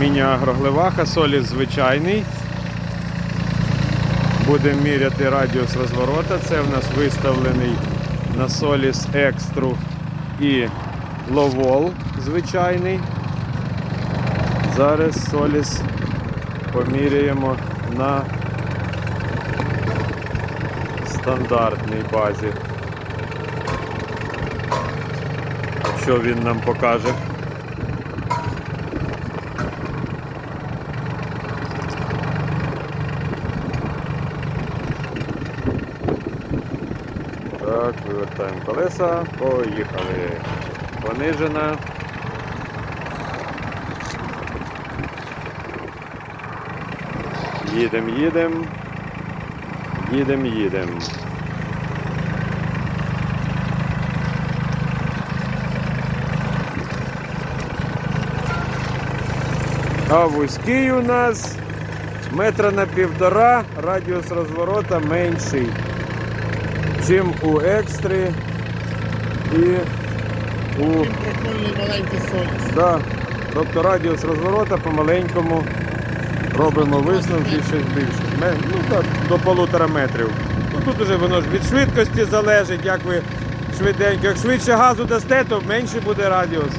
Міні-агроглеваха, соліс звичайний. Будемо міряти радіус розворота. Це в нас виставлений на соліс екстру і ловол звичайний. Зараз соліс поміряємо на стандартній базі. Що він нам покаже? Так, вивертаємо колеса, поїхали. Понижена. Їдем, їдем. Їдем, їдем. А вузький у нас метра на півтора, радіус розворота менший, чим у екстрі і у. Да. Тобто радіус розворота по-маленькому робимо висновки щось більше. Ну так, до полутора метрів. Ну тут уже воно ж від швидкості залежить, як ви швиденько. Як швидше газу дасте, то менше буде радіус.